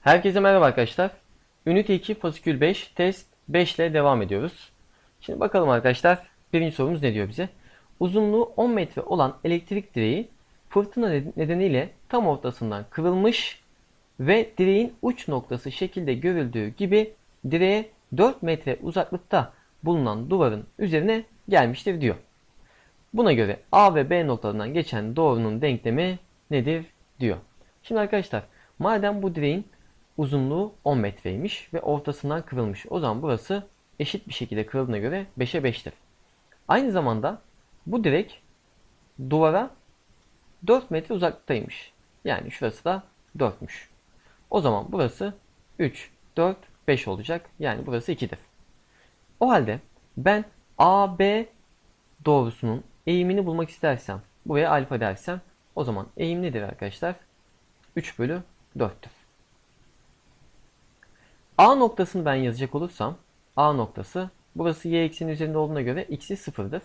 Herkese merhaba arkadaşlar. Ünite 2 fasikül 5 test 5 ile devam ediyoruz. Şimdi bakalım arkadaşlar birinci sorumuz ne diyor bize? Uzunluğu 10 metre olan elektrik direği fırtına nedeniyle tam ortasından kırılmış ve direğin uç noktası şekilde görüldüğü gibi direğe 4 metre uzaklıkta bulunan duvarın üzerine gelmiştir diyor. Buna göre A ve B noktalarından geçen doğrunun denklemi nedir diyor. Şimdi arkadaşlar madem bu direğin uzunluğu 10 metreymiş ve ortasından kırılmış. O zaman burası eşit bir şekilde kırıldığına göre 5'e 5'tir. Aynı zamanda bu direk duvara 4 metre uzaklıktaymış. Yani şurası da 4'müş. O zaman burası 3, 4, 5 olacak. Yani burası 2'dir. O halde ben AB doğrusunun eğimini bulmak istersem, buraya alfa dersem o zaman eğim nedir arkadaşlar? 3 bölü 4'tür. A noktasını ben yazacak olursam A noktası burası y ekseni üzerinde olduğuna göre x'i sıfırdır.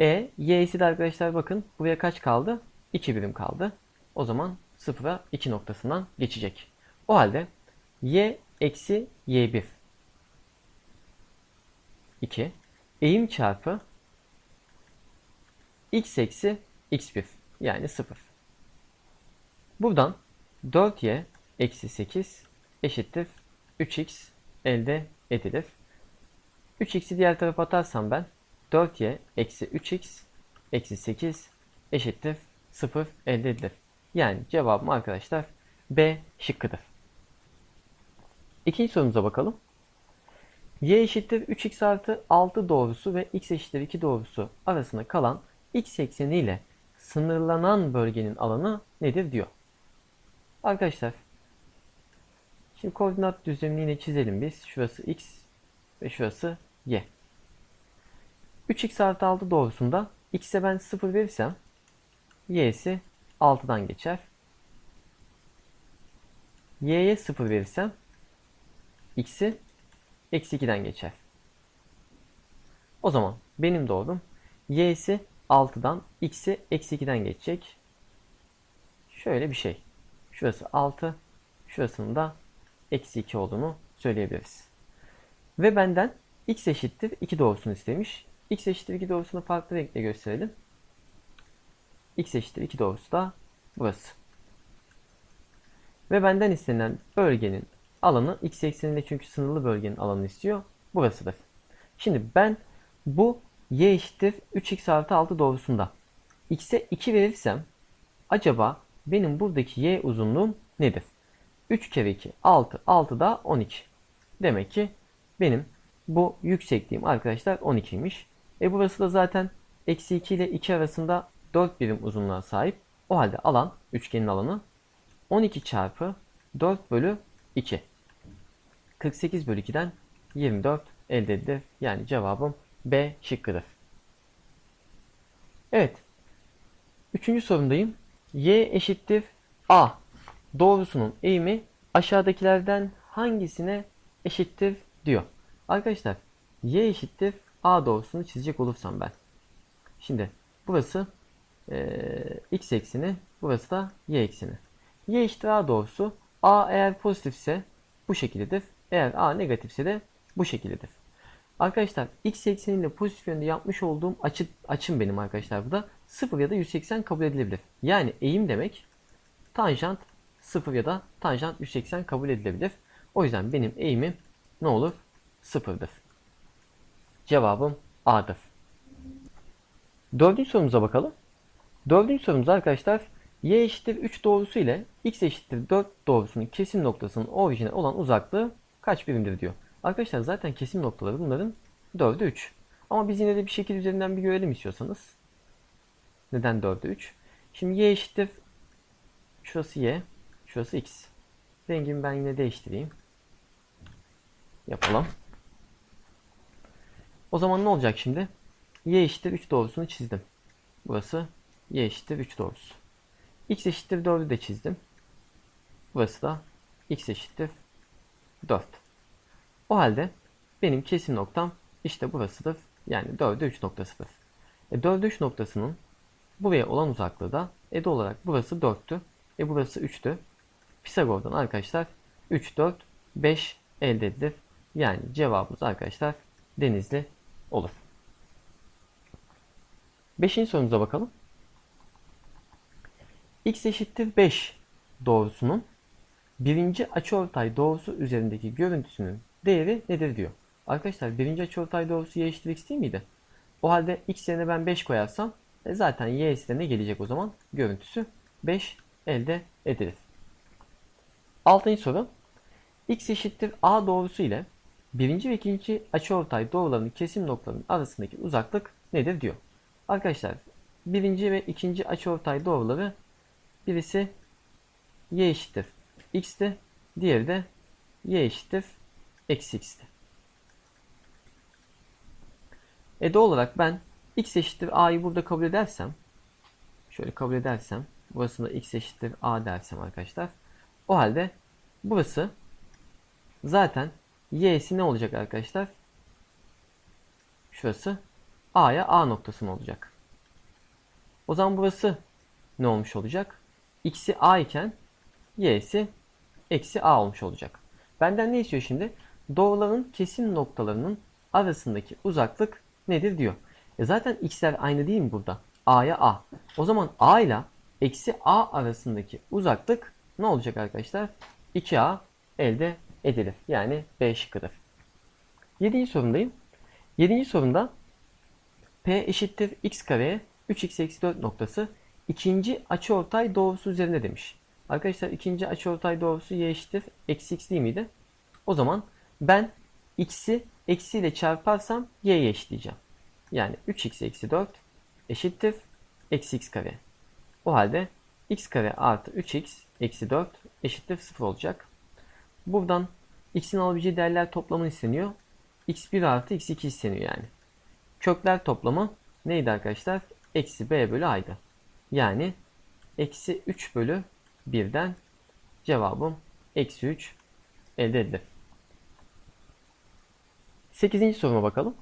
E, y'si de arkadaşlar bakın buraya kaç kaldı? 2 birim kaldı. O zaman sıfıra 2 noktasından geçecek. O halde y eksi y1 2 eğim çarpı x eksi x1 yani 0. Buradan 4y eksi 8 eşittir 3x elde edilir. 3x'i diğer tarafa atarsam ben 4y eksi 3x eksi 8 eşittir 0 elde edilir. Yani cevabım arkadaşlar B şıkkıdır. İkinci sorumuza bakalım. y eşittir 3x artı 6 doğrusu ve x eşittir 2 doğrusu arasında kalan x ekseni ile sınırlanan bölgenin alanı nedir diyor. Arkadaşlar Şimdi koordinat düzlemini yine çizelim biz. Şurası x ve şurası y. 3x artı 6 doğrusunda x'e ben 0 verirsem y'si 6'dan geçer. y'ye 0 verirsem x'i eksi 2'den geçer. O zaman benim doğrum y'si 6'dan x'i eksi 2'den geçecek. Şöyle bir şey. Şurası 6. Şurasının da eksi 2 olduğunu söyleyebiliriz. Ve benden x eşittir 2 doğrusunu istemiş. x eşittir 2 doğrusunu farklı renkle gösterelim. x eşittir 2 doğrusu da burası. Ve benden istenilen bölgenin alanı x ekseninde çünkü sınırlı bölgenin alanını istiyor. Burasıdır. Şimdi ben bu y eşittir 3x artı 6 doğrusunda x'e 2 verirsem acaba benim buradaki y uzunluğum nedir? 3 kere 2 6. 6 da 12. Demek ki benim bu yüksekliğim arkadaşlar 12'ymiş. E burası da zaten eksi 2 ile 2 arasında 4 birim uzunluğa sahip. O halde alan üçgenin alanı 12 çarpı 4 bölü 2. 48 bölü 2'den 24 elde edilir. Yani cevabım B şıkkıdır. Evet. Üçüncü sorumdayım. Y eşittir A doğrusunun eğimi aşağıdakilerden hangisine eşittir diyor. Arkadaşlar y eşittir a doğrusunu çizecek olursam ben. Şimdi burası e, x ekseni, burası da y ekseni. y eşittir a doğrusu a eğer pozitifse bu şekildedir. Eğer a negatifse de bu şekildedir. Arkadaşlar x ekseniyle pozitif yönde yapmış olduğum açı, açım benim arkadaşlar burada 0 ya da 180 kabul edilebilir. Yani eğim demek tanjant 0 ya da tanjant 180 kabul edilebilir. O yüzden benim eğimim ne olur? 0'dır. Cevabım A'dır. Dördüncü sorumuza bakalım. Dördüncü sorumuz arkadaşlar y eşittir 3 doğrusu ile x eşittir 4 doğrusunun kesim noktasının orijine olan uzaklığı kaç birimdir diyor. Arkadaşlar zaten kesim noktaları bunların 4'ü 3. Ama biz yine de bir şekil üzerinden bir görelim istiyorsanız. Neden 4'ü 3? Şimdi y eşittir şurası y. Şurası x. Rengimi ben yine değiştireyim. Yapalım. O zaman ne olacak şimdi? y eşittir 3 doğrusunu çizdim. Burası y eşittir 3 doğrusu. x eşittir 4'ü de çizdim. Burası da x eşittir 4. O halde benim kesim noktam işte burasıdır. Yani 4'e 3 noktasıdır. E 4'e 3 noktasının buraya olan uzaklığı da e doğal olarak burası 4'tü. E burası 3'tü. Pisagor'dan arkadaşlar 3, 4, 5 elde edilir. Yani cevabımız arkadaşlar Denizli olur. Beşinci sorumuza bakalım. x eşittir 5 doğrusunun birinci açıortay doğrusu üzerindeki görüntüsünün değeri nedir diyor. Arkadaşlar birinci açıortay doğrusu y eşittir x değil miydi? O halde x yerine ben 5 koyarsam e zaten y'si de ne gelecek o zaman? Görüntüsü 5 elde edilir. Altıncı soru. x eşittir a doğrusu ile birinci ve ikinci açıortay doğrularının kesim noktalarının arasındaki uzaklık nedir diyor. Arkadaşlar birinci ve ikinci açıortay doğruları birisi y eşittir x'ti. Diğeri de y eşittir eksi x'ti. E doğal olarak ben x eşittir a'yı burada kabul edersem şöyle kabul edersem burasında x eşittir a dersem arkadaşlar o halde burası zaten y'si ne olacak arkadaşlar? Şurası a'ya a noktası mı olacak? O zaman burası ne olmuş olacak? x'i a iken y'si eksi a olmuş olacak. Benden ne istiyor şimdi? Doğruların kesim noktalarının arasındaki uzaklık nedir diyor. E zaten x'ler aynı değil mi burada? a'ya a. O zaman a ile eksi a arasındaki uzaklık ne olacak arkadaşlar? 2a elde edilir. Yani B şıkkıdır. 7. sorumdayım. 7. sorumda P eşittir x kareye 3x eksi 4 noktası ikinci açıortay doğrusu üzerinde demiş. Arkadaşlar ikinci açıortay doğrusu y eşittir eksi x değil miydi? O zaman ben x'i eksiyle çarparsam y'ye eşitleyeceğim. Yani 3x eksi 4 eşittir eksi x kare. O halde x kare artı 3x eksi 4 eşittir 0 olacak. Buradan x'in alabileceği değerler toplamı isteniyor. x1 artı x2 isteniyor yani. Kökler toplamı neydi arkadaşlar? Eksi b bölü a'ydı. Yani eksi 3 bölü 1'den cevabım eksi 3 elde edilir. 8. soruma bakalım.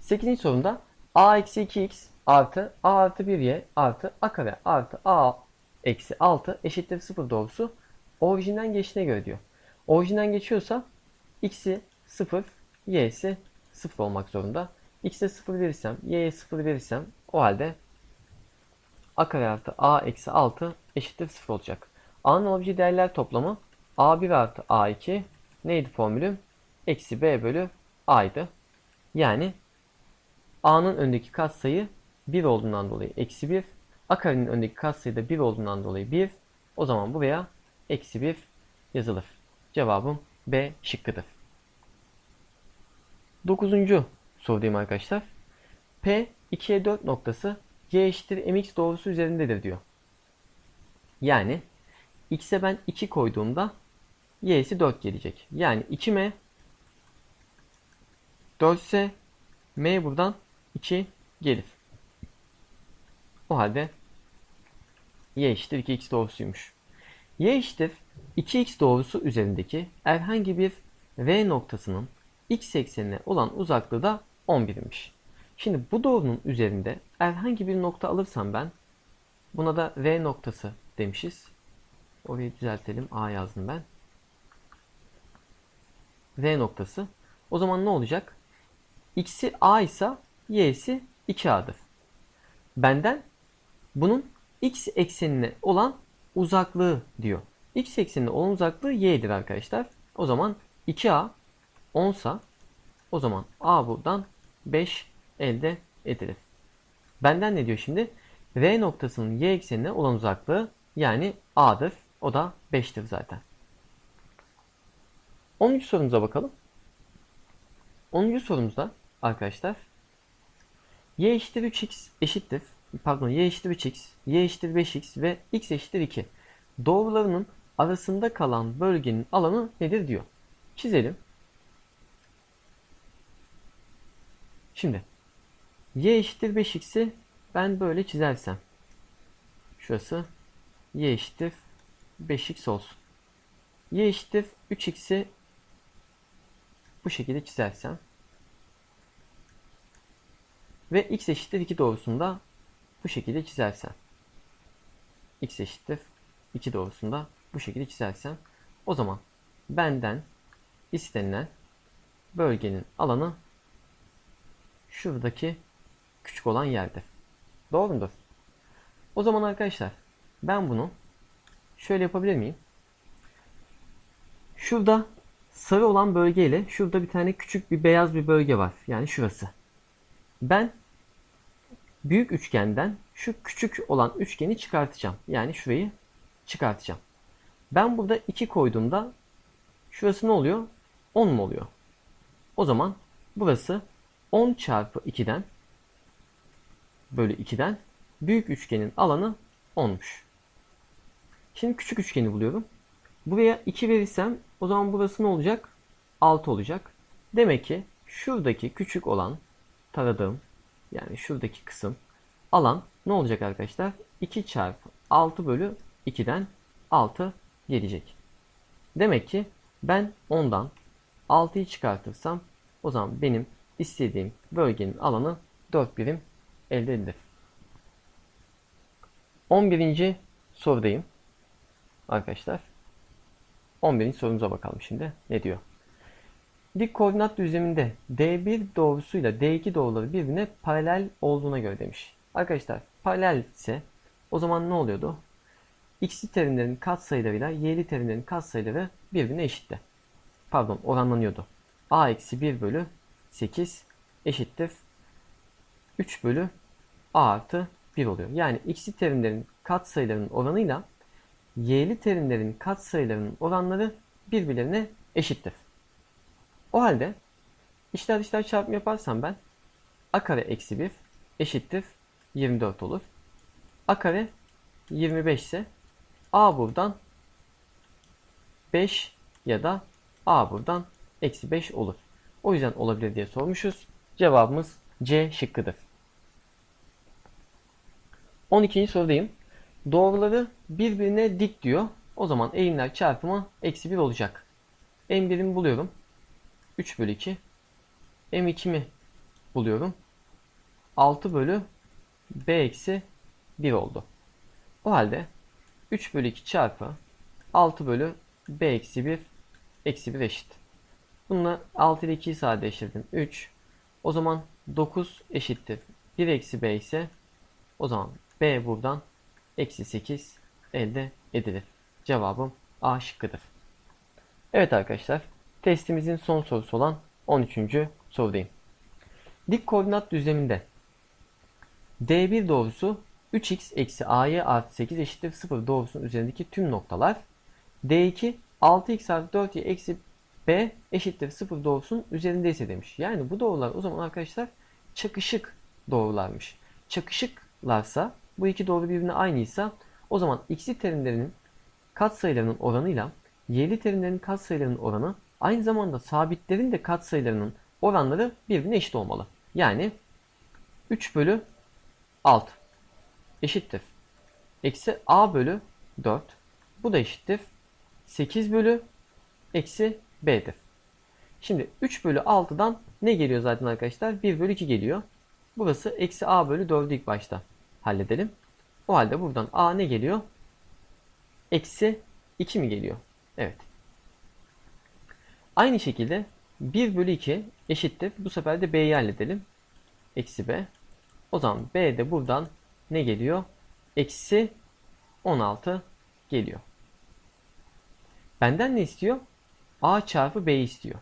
8. sorumda a eksi 2x artı a artı 1y artı a kare artı a eksi 6 eşittir 0 doğrusu orijinden geçtiğine göre diyor. Orijinden geçiyorsa x'i 0, y'si 0 olmak zorunda. x'e 0 verirsem, y'ye 0 verirsem o halde a kare artı a eksi 6 eşittir 0 olacak. a'nın alabileceği değerler toplamı a1 artı a2 neydi formülüm? Eksi b bölü a'ydı. Yani a'nın öndeki katsayı 1 olduğundan dolayı eksi 1. A karenin öndeki katsayı da 1 olduğundan dolayı 1. O zaman buraya eksi 1 yazılır. Cevabım B şıkkıdır. 9. sorudayım arkadaşlar. P 2'ye 4 noktası y eşittir mx doğrusu üzerindedir diyor. Yani x'e ben 2 koyduğumda y'si 4 gelecek. Yani 2m 4 ise m buradan 2 gelir. O halde y eşittir 2x doğrusuymuş. y eşittir 2x doğrusu üzerindeki herhangi bir r noktasının x eksenine olan uzaklığı da 11'miş. Şimdi bu doğrunun üzerinde herhangi bir nokta alırsam ben buna da r noktası demişiz. Orayı düzeltelim. A yazdım ben. R noktası. O zaman ne olacak? X'i A ise Y'si 2A'dır. Benden bunun X eksenine olan uzaklığı diyor. X eksenine olan uzaklığı Y'dir arkadaşlar. O zaman 2A 10 sa o zaman A buradan 5 elde edilir. Benden ne diyor şimdi? R noktasının Y eksenine olan uzaklığı yani A'dır. O da 5'tir zaten. 10. sorumuza bakalım. 10. sorumuzda arkadaşlar y eşittir 3x eşittir pardon y eşittir 3x, y eşittir 5x ve x eşittir 2. Doğrularının arasında kalan bölgenin alanı nedir diyor. Çizelim. Şimdi y eşittir 5x'i ben böyle çizersem şurası y eşittir 5x olsun. y eşittir 3x'i bu şekilde çizersem ve x eşittir 2 doğrusunda bu şekilde çizersen x eşittir 2 doğrusunda bu şekilde çizersen o zaman benden istenilen bölgenin alanı şuradaki küçük olan yerdir. Doğru mudur? O zaman arkadaşlar ben bunu şöyle yapabilir miyim? Şurada sarı olan bölge ile şurada bir tane küçük bir beyaz bir bölge var. Yani şurası. Ben büyük üçgenden şu küçük olan üçgeni çıkartacağım. Yani şurayı çıkartacağım. Ben burada 2 koyduğumda şurası ne oluyor? 10 mu oluyor? O zaman burası 10 çarpı 2'den bölü 2'den büyük üçgenin alanı 10'muş. Şimdi küçük üçgeni buluyorum. Buraya 2 verirsem o zaman burası ne olacak? 6 olacak. Demek ki şuradaki küçük olan taradığım yani şuradaki kısım alan ne olacak arkadaşlar? 2 çarpı 6 bölü 2'den 6 gelecek. Demek ki ben 10'dan 6'yı çıkartırsam o zaman benim istediğim bölgenin alanı 4 birim elde edilir. 11. sorudayım. Arkadaşlar. 11. sorumuza bakalım şimdi. Ne diyor? Dik koordinat düzleminde D1 doğrusuyla D2 doğruları birbirine paralel olduğuna göre demiş. Arkadaşlar paralel ise o zaman ne oluyordu? X'li terimlerin katsayılarıyla Y'li terimlerin katsayıları birbirine eşitti. Pardon oranlanıyordu. A eksi 1 bölü 8 eşittir 3 bölü A artı 1 oluyor. Yani x'li terimlerin katsayılarının oranıyla y'li terimlerin katsayılarının oranları birbirlerine eşittir. O halde içler dışlar çarpımı yaparsam ben a kare eksi 1 eşittir 24 olur. a kare 25 ise a buradan 5 ya da a buradan eksi 5 olur. O yüzden olabilir diye sormuşuz. Cevabımız C şıkkıdır. 12. sorudayım. Doğruları birbirine dik diyor. O zaman eğimler çarpımı eksi 1 olacak. M1'imi buluyorum. 3 bölü 2. M2'mi buluyorum. 6 bölü B eksi 1 oldu. O halde 3 bölü 2 çarpı 6 bölü B eksi 1 eksi 1 eşit. Bununla 6 ile 2'yi sadeleştirdim. 3. O zaman 9 eşittir. 1 eksi B ise o zaman B buradan eksi 8 elde edilir. Cevabım A şıkkıdır. Evet arkadaşlar testimizin son sorusu olan 13. sorudayım. Dik koordinat düzleminde D1 doğrusu 3x eksi a'ya artı 8 eşittir 0 doğrusunun üzerindeki tüm noktalar D2 6x artı 4y eksi b eşittir 0 doğrusunun üzerindeyse demiş. Yani bu doğrular o zaman arkadaşlar çakışık doğrularmış. Çakışıklarsa bu iki doğru birbirine aynıysa o zaman x'li terimlerinin katsayılarının oranıyla y'li terimlerin katsayılarının oranı aynı zamanda sabitlerin de katsayılarının oranları birbirine eşit olmalı. Yani 3 bölü 6 eşittir. Eksi a bölü 4 bu da eşittir. 8 bölü eksi b'dir. Şimdi 3 bölü 6'dan ne geliyor zaten arkadaşlar? 1 bölü 2 geliyor. Burası eksi a bölü 4'ü ilk başta halledelim. O halde buradan a ne geliyor? Eksi 2 mi geliyor? Evet. Aynı şekilde 1 bölü 2 eşittir. Bu sefer de b'yi halledelim. Eksi b. O zaman b de buradan ne geliyor? Eksi 16 geliyor. Benden ne istiyor? a çarpı b istiyor.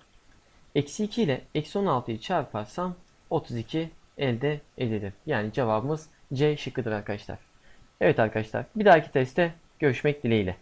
Eksi 2 ile eksi 16'yı çarparsam 32 elde edilir. Yani cevabımız C şıkkıdır arkadaşlar. Evet arkadaşlar bir dahaki testte görüşmek dileğiyle.